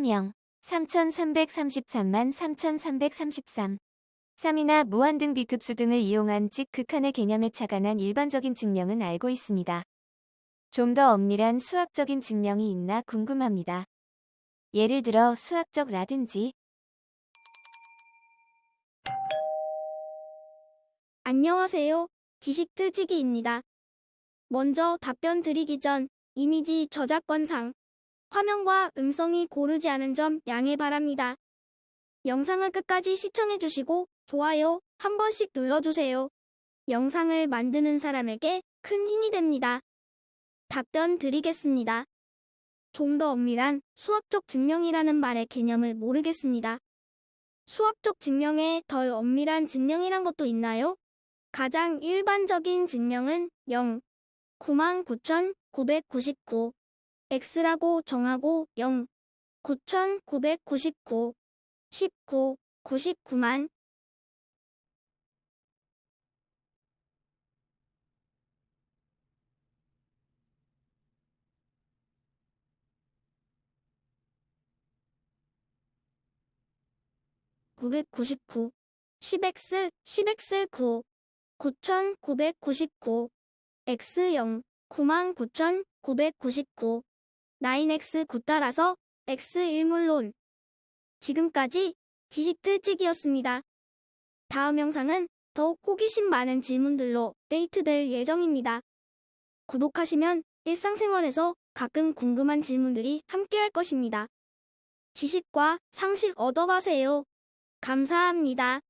1명 3333만 3333 3이나 무한 등 B급 수 등을 이용한 즉 극한의 개념에 착안한 일반적인 증명은 알고 있습니다. 좀 더 엄밀한 수학적인 증명이 있나 궁금합니다. 예를 들어 수학적 라든지 안녕하세요. 지식 틀지기입니다. 먼저 답변 드리기 전 이미지 저작권상 화면과 음성이 고르지 않은 점 양해 바랍니다. 영상을 끝까지 시청해 주시고 좋아요 한 번씩 눌러주세요. 영상을 만드는 사람에게 큰 힘이 됩니다. 답변 드리겠습니다. 좀 더 엄밀한 수학적 증명이라는 말의 개념을 모르겠습니다. 수학적 증명에 덜 엄밀한 증명이란 것도 있나요? 가장 일반적인 증명은 0, 99,999, x라고 정하고 0, 9,999, 19, 99만, (999) 10x 10x 9 9,999 x0 99,999 9x9 따라서 x1물론 지금까지 지식틀찌기였습니다. 다음 영상은 더욱 호기심 많은 질문들로 데이트될 예정입니다. 구독하시면 일상생활에서 가끔 궁금한 질문들이 함께할 것입니다. 지식과 상식 얻어가세요. 감사합니다.